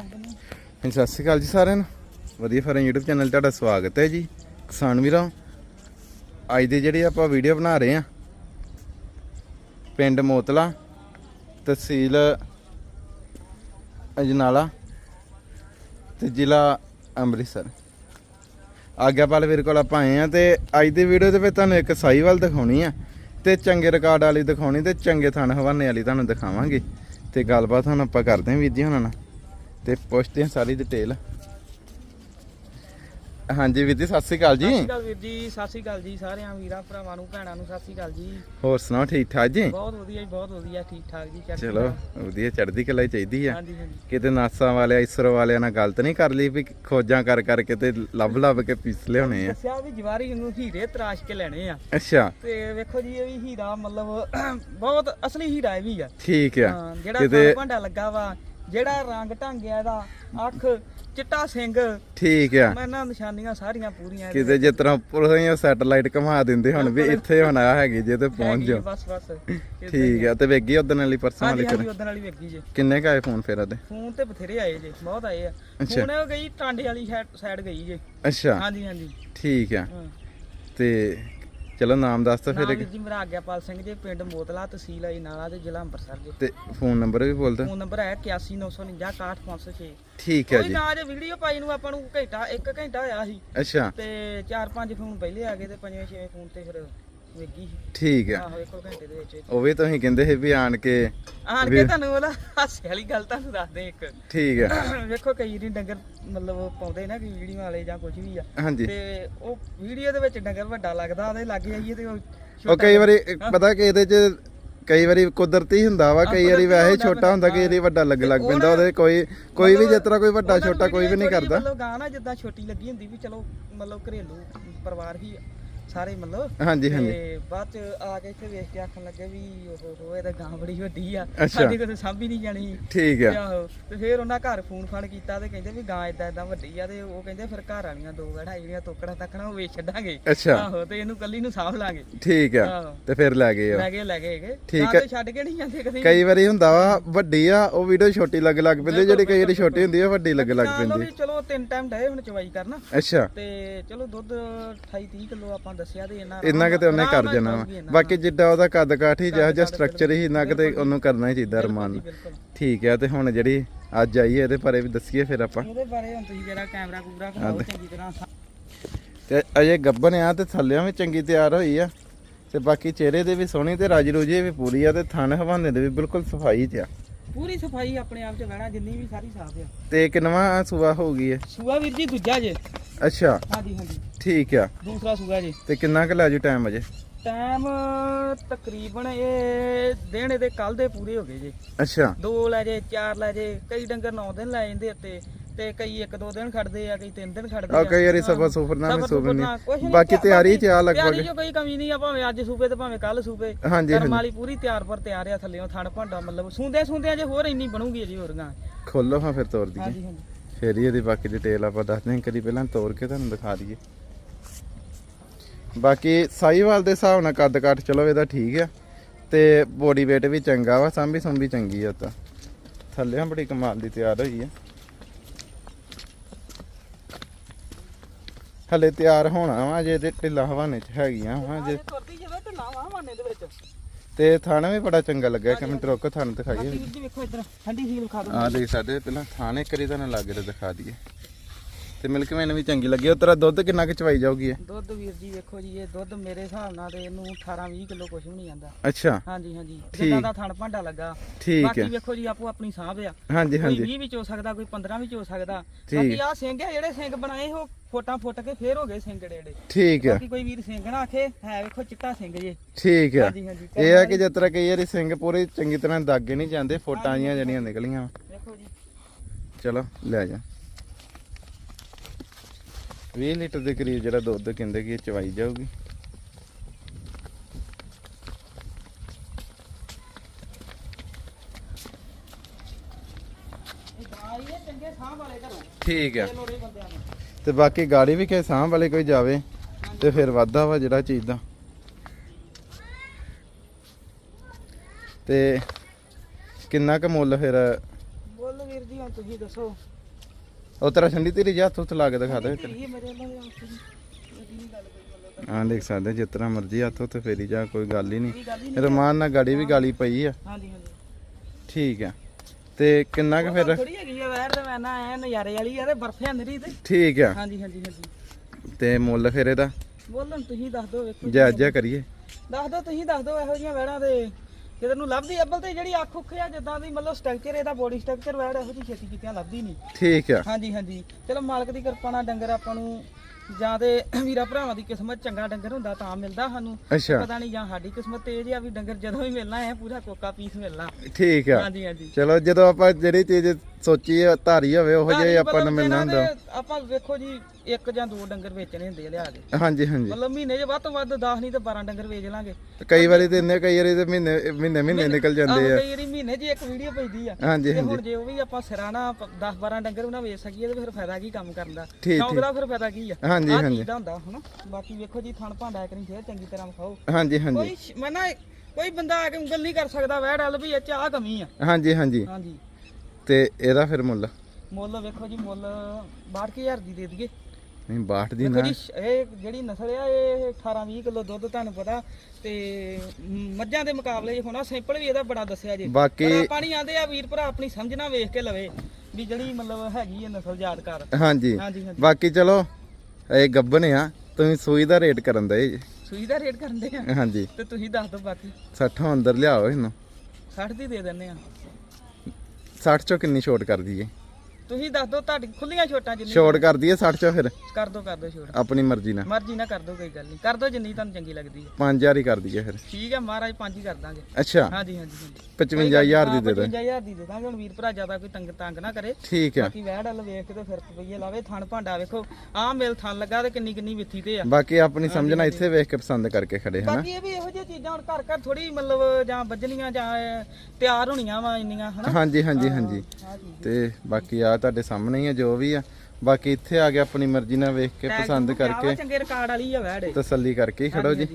ਹਾਂਜੀ, ਸਤਿ ਸ਼੍ਰੀ ਅਕਾਲ ਜੀ ਸਾਰਿਆਂ ਨੂੰ। ਵਧੀਆ ਫਰਨ YouTube ਚੈਨਲ ਤੁਹਾਡਾ ਸਵਾਗਤ ਹੈ ਜੀ। ਕਿਸਾਨ ਵੀਰੋ, ਅੱਜ ਦੀ ਜਿਹੜੀ ਆਪਾਂ ਵੀਡੀਓ ਬਣਾ ਰਹੇ ਆ ਪਿੰਡ ਮੋਤਲਾ, ਤਹਿਸੀਲ ਅਜਨਾਲਾ ਤੇ ਜ਼ਿਲ੍ਹਾ ਅੰਮ੍ਰਿਤਸਰ। ਆਗਿਆਪਾਲ ਵੀਰ ਕੋਲ ਆਪਾਂ ਆਏ ਆ ਤੇ ਅੱਜ ਦੀ ਵੀਡੀਓ ਦੇ ਵਿੱਚ ਤੁਹਾਨੂੰ ਇੱਕ ਸਾਈਵਾਲ ਦਿਖਾਉਣੀ ਆ ਤੇ ਚੰਗੇ ਰਿਕਾਰਡ ਵਾਲੀ ਦਿਖਾਉਣੀ ਤੇ ਚੰਗੇ ਥਣ ਹਵਾਨੇ ਵਾਲੀ ਤੁਹਾਨੂੰ ਦਿਖਾਵਾਂਗੇ। ਤੇ ਗੱਲਬਾਤ ਹੁਣ ਆਪਾਂ ਕਰਦੇ ਹਾਂ ਵੀਰ ਜੀ ਹੁਣਾਂ ਨਾਲ। ਤੇ ਪੁੱਛਦੇ ਹਾਂ ਸਾਰੀ ਡਿਟੇਲ ਹਾਂਜੀ ਵੀਰ ਜੀ ਸਤਿ ਸ਼੍ਰੀ ਅਕਾਲ ਸਤਿ ਜੀ ਸ਼੍ਰੀ ਅਕਾਲ ਵੀਰ ਜੀ ਸਤਿ ਸ਼੍ਰੀ ਅਕਾਲ ਜੀ ਸਾਰਿਆਂ ਵੀਰਾਂ ਭਰਾਵਾਂ ਨੂੰ ਭੈਣਾਂ ਨੂੰ ਸਤਿ ਸ਼੍ਰੀ ਅਕਾਲ ਜੀ। ਹੋਰ ਸੁਣਾਓ ਠੀਕ ਠਾਕ ਜੀ? ਬਹੁਤ ਵਧੀਆ ਜੀ ਬਹੁਤ ਵਧੀਆ ਠੀਕ ਠਾਕ ਜੀ ਚੜ੍ਹਦੀ ਚਲੋ ਕਲਾ। ਵਧੀਆ ਚੜ੍ਹਦੀ ਕਲਾ ਹੀ ਚਾਹੀਦੀ ਆ। ਹਾਂਜੀ ਹਾਂਜੀ। ਕਿਤੇ ਨਾਸਾ ਵਾਲਿਆਂ ਇਸਰੋ ਵਾਲਿਆਂ ਨਾਲ ਗਲਤ ਨਹੀਂ ਕਰ ਲਈ ਵੀ ਖੋਜਾਂ ਕਰ ਕਰਕੇ ਤੇ ਲੱਭ ਲੱਭ ਕੇ ਪੀਸ ਲਿਆਉਣੇ ਆ। ਦੱਸਿਆ ਵੀ ਜਵਾਰੀ ਨੂੰ ਹੀਰੇ ਤਰਾਸ਼ ਕੇ ਲੈਣੇ ਆ। ਅੱਛਾ। ਤੇ ਵੇਖੋ ਜੀ ਇਹ ਵੀ ਹੀਰਾ ਮਤਲਬ ਬਹੁਤ ਅਸਲੀ ਹੀਰਾ ਇਹ ਵੀ ਆ। ਠੀਕ ਆ। ਹਾਂ ਜਿਹੜਾ ਕਿਤੇ ਕਿਤੇ... ਭਾਂਡਾ ਲੱਗਾ ਵਾ ਜਿਹੜਾ ਰੰਗ ਢੰਗਿਆ ਇਹਦਾ ਅੱਖ ਚਿੱਟਾ ਸਿੰਘ। ਠੀਕ ਆ। ਮੈਂ ਨਾ ਨਿਸ਼ਾਨੀਆਂ ਸਾਰੀਆਂ ਪੂਰੀਆਂ ਕਿਤੇ ਜਿਸ ਤਰ੍ਹਾਂ ਉੱਪਰੋਂ ਹੀ ਸੈਟਲਾਈਟ ਘੁਮਾ ਦਿੰਦੇ ਹੁਣ ਵੀ ਇੱਥੇ ਹੁਣ ਆ ਹੈਗੀ ਜੇ ਤੇ ਪਹੁੰਚ ਆ, ਬਸ ਬਸ। ਠੀਕ ਆ ਤੇ ਵੇਗੀ ਉਦੋਂ ਵਾਲੀ ਪਰਸੋਂ ਵਾਲੀ ਹਾਂਜੀ ਜੇ। ਕਿੰਨੇ ਕਾਏ ਫੋਨ ਫੇਰ ਉਹਦੇ? ਫੋਨ ਤੇ ਬਥੇਰੇ ਆਏ ਜੇ ਬਹੁਤ ਆਏ ਆ। ਫੋਨ ਉਹ ਗਈ ਟਾਂਡੇ ਵਾਲੀ ਸਾਈਡ ਗਈ ਜੇ। ਅੱਛਾ। ਹਾਂਜੀ ਹਾਂਜੀ। ਠੀਕ ਆ। ਤੇ ਚਲੋ ਨਾਮ ਦੱਸ ਤਾ ਨਾਮ ਫਿਰ ਵੀਰ ਜੀ ਮੇਰਾ ਆਗਿਆਪਾਲ ਸਿੰਘ ਜੀ ਪਿੰਡ ਮੋਤਲਾ ਤਹਿਸੀਲ ਆਈ ਨਾਲਾ ਤੇ ਜ਼ਿਲ੍ਹਾ ਅੰਮ੍ਰਿਤਸਰ ਜੀ। ਤੇ ਫੋਨ ਨੰਬਰ ਵੀ ਬੋਲ ਦੋ ਫੋਨ ਨੰਬਰ ਹੈ 8199561506 ਠੀਕ ਹੈ ਕੋਈ ਜੀ। ਨਾ ਜੇ ਵੀਡੀਓ ਪਾਈ ਨੂੰ ਆਪਾਂ ਨੂੰ ਘੰਟਾ ਇੱਕ ਘੰਟਾ ਹੋਇਆ ਸੀ। ਅੱਛਾ। ਤੇ ਚਾਰ ਪੰਜ ਫੋਨ ਪਹਿਲੇ ਆ ਗਏ ਤੇ ਪੰਜਵੇਂ ਛੇਵੇਂ ਫੋਨ ਤੇ ਫਿਰ ਵੇਗੀ। ਠੀਕ ਆ ਆਹੋ ਇੱਕ ਘੰਟੇ ਦੇ ਵਿੱਚ ਵਿੱਚ। ਉਹ ਵੀ ਤੁਸੀਂ ਕਹਿੰਦੇ ਸੀ ਵੀ ਆਣ ਕੇ ਆਣ ਕੇ ਤੁਹਾਨੂੰ ਉਹਦਾ ਹਾਸੇ ਵਾਲੀ ਗੱਲ ਤੁਹਾਨੂੰ ਦੱਸਦੇ ਇੱਕ। ਠੀਕ ਆ ਵੇਖੋ ਕਈ ਰੀ ਡੰਗਰ ਮਤਲਬ ਪਾਉਂਦੇ ਨਾ ਕਿ ਵੀਡੀਓ ਵਾਲੇ ਜਾਂ ਕੁਝ ਵੀ ਆ। ਹਾਂਜੀ। ਤੇ ਉਹ ਵੀਡੀਓ ਦੇ ਵਿੱਚ ਡੰਗਰ ਵੱਡਾ ਲੱਗਦਾ ਉਹਦੇ ਲੱਗੇ ਜਾਈਏ ਤੇ ਉਹ ਉਹ ਕਈ ਵਾਰੀ ਪਤਾ ਕਿ ਇਹਦੇ ਚ ਕਈ ਵਾਰੀ ਕੁਦਰਤੀ ਹੁੰਦਾ ਵਾ ਕਈ ਵਾਰੀ ਵੈਸੇ ਛੋਟਾ ਹੁੰਦਾ ਕਈ ਵਾਰੀ ਵੱਡਾ ਲੱਗ ਲੱਗ ਪੈਂਦਾ ਉਹਦੇ ਕੋਈ ਕੋਈ ਵੀ ਜਿਸ ਤਰ੍ਹਾਂ ਕੋਈ ਵੱਡਾ ਛੋਟਾ ਕੋਈ ਵੀ ਨਹੀਂ ਕਰਦਾ। ਮਤਲਬ ਗਾਂ ਨਾ ਜਿੱਦਾਂ ਛੋਟੀ ਲੱਗੀ ਹੁੰਦੀ ਵੀ ਚਲੋ ਮਤਲਬ ਘਰੇਲੂ ਪਰਿਵਾਰ ਹੀ ਆ, ਸਾਰੇ ਮਤਲਬ? ਹਾਂਜੀ ਹਾਂਜੀ। ਤੇ ਬਾਅਦ ਚ ਆ ਕੇ ਇੱਥੇ ਵੇਖ ਕੇ ਆਖਣ ਲੱਗੇ ਵੀ ਉਹ ਹੋ ਇਹ ਤਾਂ ਗਾਂ ਬੜੀ ਵੱਡੀ ਆ। ਸਾਡੀ ਕੋਲ ਸਾਂਭੀ ਨਹੀਂ ਜਾਣੀ। ਠੀਕ ਆ। ਆਹੋ ਤੇ ਫਿਰ ਉਹਨਾਂ ਘਰ ਫੋਨ ਫਾਨ ਕੀਤਾ ਤੇ ਕਹਿੰਦੇ ਵੀ ਗਾਂ ਇਦਾਂ ਇਦਾਂ ਵੱਡੀ ਆ ਤੇ ਉਹ ਕਹਿੰਦੇ ਫਿਰ ਘਰ ਵਾਲੀਆਂ ਦੋ ਵੜਾ ਜਿਹੜੀਆਂ ਤੋਕੜਾ ਤੱਕਣਾ ਉਹ ਵੇਚ ਛੱਡਾਂਗੇ। ਅੱਛਾ। ਆਹੋ ਤੇ ਇਹਨੂੰ ਕੱਲੀ ਨੂੰ ਸਾਂਭ ਲਾਂਗੇ। ਠੀਕ ਆ। ਤੇ ਫਿਰ ਲੈ ਗਏ ਲੈ ਗਏ ਲੈ ਗਏ ਠੀਕ। ਤੇ ਛੱਡ ਕੇ ਨਹੀਂ ਜਾਂਦੇ ਕਦੇ ਕਈ ਵਾਰੀ ਹੁੰਦਾ ਵਾ ਵੱਡੀ ਆ ਉਹ ਵੀਡੀਓ ਛੋਟੀ ਲੱਗ ਲੱਗ ਪੈਂਦੀ ਜਿਹੜੀ ਕਈ ਵਾਰੀ ਛੋਟੀ ਹੁੰਦੀ ਆ ਵੱਡੀ ਲੱਗ ਲੱਗ ਪੈਂਦੀ। ਚਲੋ ਤਿੰਨ ਟਾਈਮ ਡਏ ਹੁਣ ਚਵਾਈ ਕਰਨਾ। ਅੱਛਾ। ਤੇ ਚਲੋ ਦੁੱਧ 28 30 ਕਿਲੋ ਆਪਾਂ ਦੱਸਿਆ ਤੇ ਇਹਨਾਂ ਇੰਨਾ ਕਿਤੇ ਉਹਨੇ ਕਰ ਜਾਣਾ ਵਾ। ਬਾਕੀ ਜਿੱਦਾਂ ਉਹਦਾ ਕੱਦ ਕਾਠ ਹੀ ਜਿਹਾ ਜਿਹਾ ਸਟਰਕਚਰ ਹੀ ਇੰਨਾ ਕਿਤੇ ਉਹਨੂੰ ਕਰਨਾ ਹੀ ਚਾਹੀਦਾ ਰਮਾਨ ਬਿਲਕੁਲ। ਠੀਕ ਆ ਤੇ ਹੁਣ ਜਿਹੜੀ ਅੱਜ ਆਈ ਹੈ ਇਹਦੇ ਬਾਰੇ ਵੀ ਦੱਸੀਏ ਫਿਰ ਆਪਾਂ। ਉਹਦੇ ਬਾਰੇ ਹੁਣ ਤੁਸੀਂ ਜਿਹੜਾ ਕੈਮਰਾ ਕੂਮਰਾ ਖੜਾਓ ਚੰਗੀ ਤਰ੍ਹਾਂ। ਤੇ ਅਜੇ ਗੱਬਨ ਆ ਤੇ ਥੱਲਿਆਂ ਵੀ ਚੰਗੀ ਤਿਆਰ ਹੋਈ ਆ। ਤੇ ਬਾਕੀ ਚਿਹਰੇ ਦੇ ਵੀ ਸੋਹਣੀ ਤੇ ਰਾਜੀ ਰੋਜੀ ਵੀ ਪੂਰੀ ਆ ਤੇ ਥਣ ਹਵਾਨੇ ਦੇ ਵੀ ਬਿਲਕੁਲ ਸਫ਼ਾਈ ਚ ਆ। ਪੂਰੀ ਸਫ਼ਾਈ ਆਪਣੇ ਆਪ ਚ ਬਹਿਣਾ ਜਿੰਨੀ ਵੀ ਸਾਰੀ ਸਾਫ਼ ਆ। ਤੇ ਕਿੰਨਵਾ ਸੂਆ ਹੋ ਗਈ ਹੈ ਸੂਆ ਵੀਰ ਜੀ ਦੂਜਾ ਜੇ। ਅੱਛਾ। ਹਾਂਜੀ ਹਾਂਜੀ। ਠੀਕ ਆ। ਦੂਸਰਾ ਸੂਆ ਜੇ। ਤੇ ਕਿੰਨਾ ਕੁ ਲੈ ਜੂ ਟਾਈਮ ਅਜੇ? ਟਾਈਮ ਤਕਰੀਬਨ ਇਹ ਦਿਨ ਇਹਦੇ ਕੱਲ ਦੇ ਪੂਰੇ ਹੋ ਗਏ ਜੇ। ਅੱਛਾ। ਦੋ ਲੈ ਜੇ ਚਾਰ ਲੈ ਜੇ ਕਈ ਡੰਗਰ 9 ਦਿਨ ਲੈ ਜਾਂਦੇ ਉੱਤੇ ਤੇ ਕਈ ਇੱਕ ਦੋ ਦਿਨ ਖੜਦੇ ਆ ਕਈ ਤਿੰਨ ਦਿਨ ਖੜਦੇ ਆ। ਕਈ ਵਾਰੀ ਸਫਰ ਸੁਫਰ ਨਾ ਵੀ ਕੁਛ ਨਹੀਂ ਬਾਕੀ ਤਿਆਰੀ ਚ ਆ ਤਿਆਰੀ ਲਗਭਗ 'ਚ ਕੋਈ ਕਮੀ ਨਹੀਂ ਆ ਭਾਵੇਂ ਅੱਜ ਸੂਬੇ ਤੇ ਭਾਵੇਂ ਕੱਲ ਸੂਬੇ। ਹਾਂਜੀ ਕਰਮ ਹਾਂਜੀ। ਵਾਲੀ ਪੂਰੀ ਤਿਆਰ ਪਰ ਤਿਆਰ ਆ ਥੱਲੇੋਂ ਥਣ ਭਾਂਡਾ ਮਤਲਬ ਸੁੰਦੇ ਸੁੰਦੇ ਜੇ ਹੋਰ ਇੰਨੀ ਬਣੂਗੀ ਜੀ ਹੋਰ ਗਾਂ। ਖੋਲੋ ਹਾਂ ਫਿਰ ਤੋਰ ਦਈਏ ਹਾਂਜੀ ਹਾਂਜੀ। ਫਿਰ ਹੀ ਇਹਦੀ ਬਾਕੀ ਡਿਟੇਲ ਆਪਾਂ ਦੱਸਦੇ ਹਾਂ ਕਰੀ ਪਹਿਲਾਂ ਤੋੜ ਕੇ ਤੁਹਾਨੂੰ ਦਿਖਾ ਦਈਏ। ਬਾਕੀ ਸਾਈਵਾਲ ਦੇ ਹਿਸਾਬ ਨਾਲ ਕੱਦ ਕੱਟ ਚਲੋ ਇਹਦਾ ਠੀਕ ਆ। ਤੇ ਬੋਡੀ weight ਵੀ ਚੰਗਾ ਵਾ ਸਾਂਭੀ ਸੰਭੀ ਚੰਗੀ ਆ ਤਾਂ। ਥੱਲੇ ਬੜੀ ਕਮਾਲ ਦੀ ਤਿਆਰ ਹੋਈ ਆ। ਹਲੇ ਤਿਆਰ ਹੋਣਾ ਵਾ ਜੇ ਤੇ ਢਿੱਲਾ ਹਵਾਨੇ ਚ ਹੈਗੀਆਂ ਵਾ ਜੇ ਤੁਰਦੀ ਜਿਵੇਂ ਤੇ ਲਾਵਾ ਹਵਾਨੇ ਦੇ ਵਿੱਚ। ਤੇ ਥਾਣਾ ਵੀ ਬੜਾ ਚੰਗਾ ਲੱਗਿਆ ਕਿ ਮਿੰਟ ਰੁਕ ਥਾਣ ਦਿਖਾਈਏ। ਵੀਰ ਜੀ ਵੇਖੋ ਇੱਧਰ ਠੰਡੀ ਸੀਲ ਖਾ ਦੋ। ਆ ਦੇਖ ਸਾਡੇ ਪਹਿਲਾਂ ਥਾਣੇ ਕਰੀ ਤਾਂ ਨਾ ਲੱਗ ਰਿਹਾ ਦਿਖਾ ਦਈਏ। ਤੇ ਮਿਲਕ ਮੈਨ ਵੀ ਚੰਗੀ ਲੱਗੀ। ਉਹ ਤੇਰਾ ਦੁੱਧ ਕਿੰਨਾ ਕੁ ਚਵਾਈ ਜਾਊਗੀ ਇਹ? ਦੁੱਧ ਵੀਰ ਜੀ ਵੇਖੋ ਜੀ ਇਹ ਦੁੱਧ ਮੇਰੇ ਹਿਸਾਬ ਨਾਲ ਤੇ ਇਹਨੂੰ 18 20 ਕਿਲੋ ਕੁਝ ਵੀ ਨਹੀਂ ਜਾਂਦਾ ਅੱਛਾ। ਹਾਂਜੀ ਹਾਂਜੀ। ਜਿੱਦਾਂ ਦਾ ਥਣ ਭਾਂਡਾ ਲੱਗਾ। ਠੀਕ ਬਾਕੀ ਹੈ। ਵੇਖੋ ਜੀ ਆਪੋ ਆਪਣੀ ਸਾਂਭ ਆ। ਹਾਂਜੀ ਕੋਈ ਹਾਂਜੀ। 20 ਵਿੱਚ ਹੋ ਸਕਦਾ ਕੋਈ 15 ਵਿੱਚ ਹੋ ਸਕਦਾ। ਠੀਕ। ਬਾਕੀ ਆ ਸਿੰਘ ਆ ਜਿਹੜੇ ਸਿੰਘ ਬਣਾਏ ਉਹ ਫੋਟਾਂ ਫੁੱਟ ਕੇ ਫੇਰ ਹੋ ਗਏ ਸਿੰਘ ਜਿਹੜੇ ਜਿਹੜੇ। ਠੀਕ ਹੈ। ਬਾਕੀ ਕੋਈ ਵੀਰ ਸਿੰਘ ਨਾ ਆਖੇ ਹੈ ਵੇਖੋ ਚਿੱਟਾ ਸਿੰਘ ਜੇ। ਠੀਕ ਹੈ। ਹਾਂਜੀ ਹਾਂਜੀ। ਇਹ ਆ ਕਿ ਜਿਸ ਤਰ੍ਹਾਂ ਕਈ ਵਾਰੀ ਸਿੰਘ ਪੂਰੇ ਚੰਗੀ ਤਰ੍ਹਾਂ ਦਾਗੇ ਨਹੀਂ ਜਾਂਦੇ ਫੋਟਾਂ ਜੀਆਂ ਜਿਹੜੀਆਂ ਨਿਕਲੀਆਂ। ਵੇਖੋ ਜੀ। ਚਲੋ ਲੈ ਜਾ। 20 ਲੀਟਰ ਦੇ ਕਰੀਬ ਜਿਹੜਾ ਦੁੱਧ ਕਹਿੰਦੇ ਕਿ ਚਵਾਈ ਜਾਊਗੀ। ਠੀਕ ਹੈ ਤੇ ਬਾਕੀ ਗਾੜੀ ਵੀ ਕਿਸੇ ਸਾਂਭ ਵਾਲੇ ਕੋਈ ਜਾਵੇ ਤੇ ਫਿਰ ਵਾਧਾ ਵਾ ਜਿਹੜਾ ਚੀਜ਼ ਦਾ। ਤੇ ਕਿੰਨਾ ਕੁ ਮੁੱਲ ਫਿਰ ਬੋਲ ਵੀਰ ਜੀ ਹੁਣ ਤੁਸੀਂ ਦੱਸੋ। ਉਹ ਤੇਰਾ ਠੰਡੀ ਤੇਰੀ ਜਾ ਹੱਥ ਉੱਤੇ ਲਾ ਕੇ ਦਿਖਾ ਦੇ ਹਾਂ ਦੇਖ ਸਕਦੇ ਜਿਸ ਤਰ੍ਹਾਂ ਮਰਜ਼ੀ ਹੱਥ ਉੱਤੇ ਫੇਰੀ ਜਾ ਕੋਈ ਗੱਲ ਹੀ ਨਹੀਂ। ਰਮਾਨ ਨਾਲ ਗਾੜੀ ਵੀ ਗਾਲੀ ਪਈ ਆ। ਹਾਂਜੀ ਹਾਂਜੀ। ਠੀਕ ਆ। ਤੇ ਕਿੰਨਾ ਕੁ ਫਿਰ? ਥੋੜੀ ਹੈਗੀ ਆ ਵੈਰ ਤੇ ਮੈਂ ਨਾ ਐ ਨਜ਼ਾਰੇ ਵਾਲੀ ਆ ਤੇ ਬਰਫਿਆਂ ਨਰੀ ਤੇ। ਠੀਕ ਆ। ਹਾਂਜੀ ਹਾਂਜੀ ਹਾਂਜੀ। ਤੇ ਮੁੱਲ ਫਿਰ ਇਹਦਾ? ਬੋਲਣ ਤੁਸੀਂ ਦੱਸ ਦਿਓ ਵੇਖੋ। ਜਿਹਾ ਕਰੀਏ। ਦੱਸ ਦਿਓ ਤੁਸੀਂ ਦੱਸ ਦਿਓ ਇਹੋ ਜਿਹੀਆਂ ਵੈੜਾਂ ਦੇ ਕਿਤੇ ਨੂੰ ਲੱਭਦੀ ਅੱਬਲ ਤੇ ਜਿਹੜੀ ਅੱਖ ਉੱਖ ਆ ਜਿੱਦਾਂ ਦੀ ਮਤਲਬ ਸਟਰਕਚਰ ਇਹਦਾ ਬੋਡੀ ਸਟਰਕਚਰ ਵੈੜ ਇਹੋ ਜਿਹੀ ਛੇਤੀ ਕਿਤੇ ਲੱਭਦੀ ਨਹੀਂ। ਠੀਕ ਆ। ਹਾਂਜੀ ਹਾਂਜੀ। ਚਲੋ ਮਾਲਕ ਦੀ ਕਿਰਪਾ ਨਾਲ ਡੰਗਰ ਆਪਾਂ ਨੂੰ ਜਾਂ ਤੇ ਵੀਰਾ ਭਰਾਵਾਂ ਦੀ ਕਿਸਮਤ ਚੰਗਾ ਡੰਗਰ ਹੁੰਦਾ ਤਾਂ ਮਿਲਦਾ ਸਾਨੂੰ। ਪਤਾ ਨਹੀਂ ਜਾਂ ਸਾਡੀ ਕਿਸਮਤ ਤੇਜ਼ ਆ ਵੀ ਡੰਗਰ ਜਦੋਂ ਵੀ ਮਿਲਣਾ ਹੈ ਪੂਰਾ ਕੋਕਾ ਪੀਸ ਮਿਲਣਾ। ਠੀਕ ਆ। ਹਾਂਜੀ ਹਾਂਜੀ। ਚਲੋ ਜਦੋਂ ਆਪਾਂ ਜਿਹੜੀ ਚੀਜ਼ ਸੋਚੀ ਧਾਰੀ ਹੋਵੇ ਉਹੋ ਹੀ ਆਪਾਂ ਨੂੰ ਮਿਲਣਾ ਹੁੰਦਾ ਆਪਾਂ ਵੇਖੋ ਜੀ ਇੱਕ ਜਾਂ ਦੋ ਡੰਗਰ ਵੇਚਣੇ ਹੁੰਦੇ ਆ ਲਿਆ ਕੇ। ਹਾਂਜੀ ਹਾਂਜੀ। ਮਤਲਬ ਮਹੀਨੇ 'ਚ ਵੱਧ ਤੋਂ ਵੱਧ 10 ਨਹੀਂ ਤੇ 12 ਡੰਗਰ ਵੇਚ ਲਾਂਗੇ। ਤੇ ਕਈ ਵਾਰੀ ਤੇ ਇੰਨੇ ਕਈ ਵਾਰੀ ਤੇ ਮਹੀਨੇ ਮਹੀਨੇ ਮਹੀਨੇ ਨਿਕਲ ਜਾਂਦੇ ਆ। ਕਈ ਵਾਰੀ ਮਹੀਨੇ 'ਚ ਇੱਕ ਵੀਡੀਓ ਪੈਂਦੀ ਆ। ਹਾਂਜੀ ਹਾਂਜੀ। ਹੁਣ ਜੇ ਉਹ ਵੀ ਆਪਾਂ ਸਿਰਾਂ ਨਾ 10 12 ਡੰਗਰ ਵੀ ਨਾ ਵੇਚ ਸਕੀਏ ਤੇ ਫਿਰ ਫਾਇਦਾ ਕੀ ਕੰਮ ਕਰਨ ਦਾ? ਸ਼ੌਂਕ ਦਾ ਫਿਰ ਫਾਇਦਾ ਕੀ ਆ? ਹਾਂਜੀ ਹਾਂਜੀ। ਦਾ ਹੁੰਦਾ ਹਨਾ? ਬਾਕੀ ਵੇਖੋ ਜੀ ਥਣ ਭਾਂਡਾ ਕਰੀ ਫੇਰ ਚੰਗੀ ਤਰ੍ਹਾਂ ਖਾਓ ਹਾਂਜੀ ਹਾਂਜੀ। ਕੋਈ ਮੈਂ ਨਾ ਕੋਈ ਬੰਦਾ ਆ ਕੇ ਉਂਗਲ ਨਹੀਂ ਕਰ ਸਕਦਾ ਵਹਿੜ ਹਲ ਵੀ ਇਹ ਚ ਆ ਕਮੀ ਆ। ਹਾਂਜੀ ਹਾਂਜੀ। ਹਾਂਜੀ। ਤੇ ਇਹਦਾ ਫਿਰ ਮੁੱਲ? ਮੁੱਲ ਵੇਖੋ ਜੀ ਮੁੱਲ 62000 ਦੀ ਦੇ ਦਈਏ। ਨਹੀਂ 62 ਦੀ ਨਾ। ਜੀ ਇਹ ਜਿਹੜੀ ਨਸਲ ਆ ਇਹ 18 20 ਕਿਲੋ ਦੁੱਧ ਤੁਹਾਨੂੰ ਪਤਾ ਤੇ ਮੱਝਾਂ ਦੇ ਮੁਕਾਬਲੇ 'ਚ ਹੋਣਾ ਸਿੰਪਲ ਵੀ ਇਹਦਾ ਬੜਾ ਦੱਸਿਆ ਜੀ। ਬਾਕੀ ਨਹੀਂ ਆਂਦੇ ਆ ਵੀਰ ਭਰਾ ਆਪਣੀ ਸਮਝ ਨਾਲ ਵੇਖ ਕੇ ਲਵੇ ਵੀ ਜਿਹੜੀ ਮਤਲਬ ਹੈਗੀ ਹੈ ਨਸਲ ਯਾਦਕਾਰ ਹਾਂਜੀ। ਬਾਕੀ ਚਲੋ ਇਹ ਗੱਬਨ ਆ ਤੁਸੀਂ ਸੂਈ ਦਾ ਰੇਟ ਕਰਨ ਦੇ ਜੀ। ਸੂਈ ਦਾ ਰੇਟ ਕਰਦੇ ਆ? ਹਾਂਜੀ। ਤੇ ਤੁਸੀਂ ਦੱਸ ਦਿਓ ਬਾਕੀ। 60 ਅੰਦਰ ਲਿਆਓ ਇਹਨੂੰ। 60 ਦੀ ਦੇ ਦਿੰਨੇ ਆ। 60 ਚੋਂ ਕਿੰਨੀ ਛੋਟ ਕਰ ਦਈਏ ਤੁਸੀਂ ਦੱਸ ਦਿਓ ਤੁਹਾਡੀ ਖੁੱਲੀਆਂ ਛੋਟਾਂ ਜਿੰਨੀ ਛੋਟ ਕਰ ਦਈਏ 60 ਚੋਂ ਫਿਰ? ਕਰ ਦਿਓ ਕਰ ਦਿਓ ਛੋਟ। ਆਪਣੀ ਮਰਜ਼ੀ ਨਾਲ। ਮਰਜ਼ੀ ਨਾ ਕਰ ਦਿਓ ਕੋਈ ਗੱਲ ਨਹੀਂ। ਕਰ ਦਿਓ ਜਿੰਨੀ ਤੁਹਾਨੂੰ ਚੰਗੀ ਲੱਗਦੀ ਹੈ। 5000 ਹੀ ਕਰ ਦਈਏ ਫਿਰ। ਠੀਕ ਹੈ ਮਹਾਰਾਜ ਪੰਜ ਹੀ ਕਰ ਦਾਂਗੇ। ਅੱਛਾ। ਹਾਂਜੀ ਹਾਂਜੀ ਹਾਂਜੀ। 55000 ਦੀ ਦੇ ਦੇ। 55000 ਦੀ ਦੇ ਦਾਂਗੇ। ਹੁਣ ਵੀਰ ਭਰਾ ਜ਼ਿਆਦਾ ਕੋਈ ਤੰਗ ਤੰਗ ਨਾ ਕਰੇ। ਠੀਕ ਆ ਬਾਕੀ ਵੈੜ ਵੱਲ ਵੇਖ ਕੇ ਤੇ ਫਿਰ ਰੁਪਈਏ ਲਾਵੇ ਥਣ ਭਾਂਡਾ ਵੇਖੋ। ਆਹ ਮਿਲ ਥਣ ਲੱਗਾ ਤੇ ਕਿੰਨੀ ਕਿੰਨੀ ਵਿੱਥੀ ਤੇ ਆ। ਬਾਕੀ ਆਪਣੀ ਸਮਝਣਾ ਇੱਥੇ ਵੇਖ ਕੇ ਪਸੰਦ ਕਰਕੇ ਖੜੇ ਹਨਾ? ਬਾਕੀ ਇਹ ਵੀ ਇਹੋ ਜਿਹੀਆਂ ਚੀਜ਼ਾਂ ਹੁਣ ਘਰ ਘਰ ਥੋੜੀ ਮਤਲਬ ਜਾਂ ਵੱਜਣੀਆਂ ਜਾਂ ਤਿਆਰ ਹੋਣੀਆਂ ਵਾ ਇੰਨੀਆਂ ਹਨਾ? ਹਾਂਜੀ ਹਾਂਜੀ ਹਾਂਜੀ। ਤੇ ਬਾਕੀ ਆ ਤੁਹਾਡੇ ਸਾਹਮਣੇ ਹੀ ਆ ਜੋ ਵੀ ਆ ਬਾਕੀ ਇੱਥੇ ਆ ਕੇ ਆਪਣੀ ਮਰਜ਼ੀ ਨਾਲ ਵੇਖ ਕੇ ਪਸੰਦ ਕਰਕੇ ਚੰਗੇ ਰਿਕਾਰਡ ਵਾਲੀ ਆ ਵੈੜ ਇਹ। ਤਸੱਲੀ ਕਰਕੇ ਹੀ ਖੜੋ ਜੀ।